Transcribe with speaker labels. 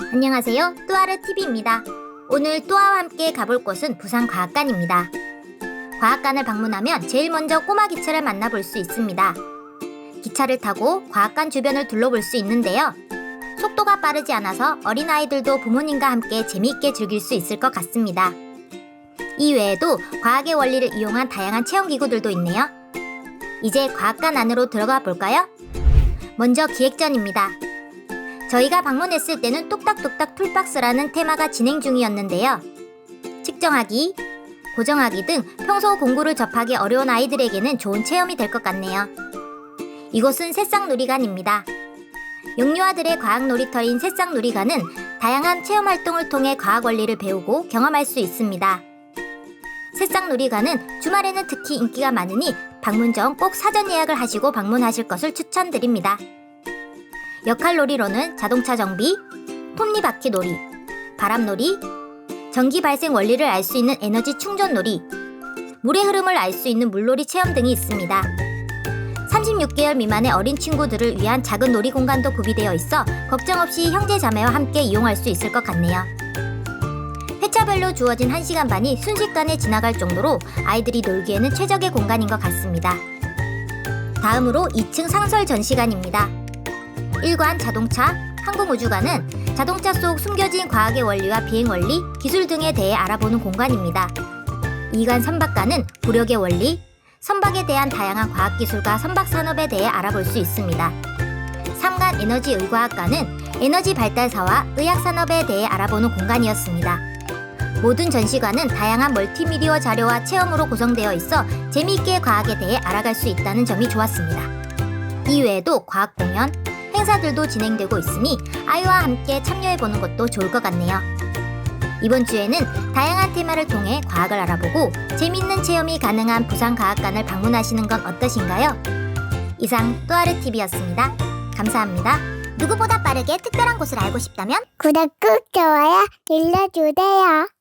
Speaker 1: 안녕하세요. 뚜아르 TV입니다. 오늘 뚜아와 함께 가볼 곳은 부산 과학관입니다. 과학관을 방문하면 제일 먼저 꼬마 기차를 만나볼 수 있습니다. 기차를 타고 과학관 주변을 둘러볼 수 있는데요. 속도가 빠르지 않아서 어린아이들도 부모님과 함께 재미있게 즐길 수 있을 것 같습니다. 이 외에도 과학의 원리를 이용한 다양한 체험기구들도 있네요. 이제 과학관 안으로 들어가 볼까요? 먼저 기획전입니다. 저희가 방문했을 때는 뚝딱뚝딱 풀박스라는 테마가 진행 중이었는데요. 측정하기, 고정하기 등 평소 공부를 접하기 어려운 아이들에게는 좋은 체험이 될 것 같네요. 이곳은 새싹놀이관입니다. 영유아들의 과학 놀이터인 새싹놀이관은 다양한 체험 활동을 통해 과학 원리를 배우고 경험할 수 있습니다. 새싹놀이관은 주말에는 특히 인기가 많으니 방문 전 꼭 사전 예약을 하시고 방문하실 것을 추천드립니다. 역할놀이로는 자동차 정비, 톱니바퀴 놀이, 바람놀이, 전기 발생 원리를 알 수 있는 에너지 충전 놀이, 물의 흐름을 알 수 있는 물놀이 체험 등이 있습니다. 36개월 미만의 어린 친구들을 위한 작은 놀이 공간도 구비되어 있어 걱정 없이 형제 자매와 함께 이용할 수 있을 것 같네요. 회차별로 주어진 1시간 반이 순식간에 지나갈 정도로 아이들이 놀기에는 최적의 공간인 것 같습니다. 다음으로 2층 상설 전시관입니다. 1관 자동차, 항공우주관은 자동차 속 숨겨진 과학의 원리와 비행 원리, 기술 등에 대해 알아보는 공간입니다. 2관 선박관은 부력의 원리, 선박에 대한 다양한 과학기술과 선박산업에 대해 알아볼 수 있습니다. 3관 에너지 의과학관은 에너지 발달사와 의학산업에 대해 알아보는 공간이었습니다. 모든 전시관은 다양한 멀티미디어 자료와 체험으로 구성되어 있어 재미있게 과학에 대해 알아갈 수 있다는 점이 좋았습니다. 이외에도 과학 공연, 행사들도 진행되고 있으니 아이와 함께 참여해보는 것도 좋을 것 같네요. 이번 주에는 다양한 테마를 통해 과학을 알아보고 재미있는 체험이 가능한 부산과학관을 방문하시는 건 어떠신가요? 이상 또아르TV였습니다. 감사합니다. 누구보다 빠르게 특별한 곳을 알고 싶다면
Speaker 2: 구독 꾹 좋아요 눌러주세요.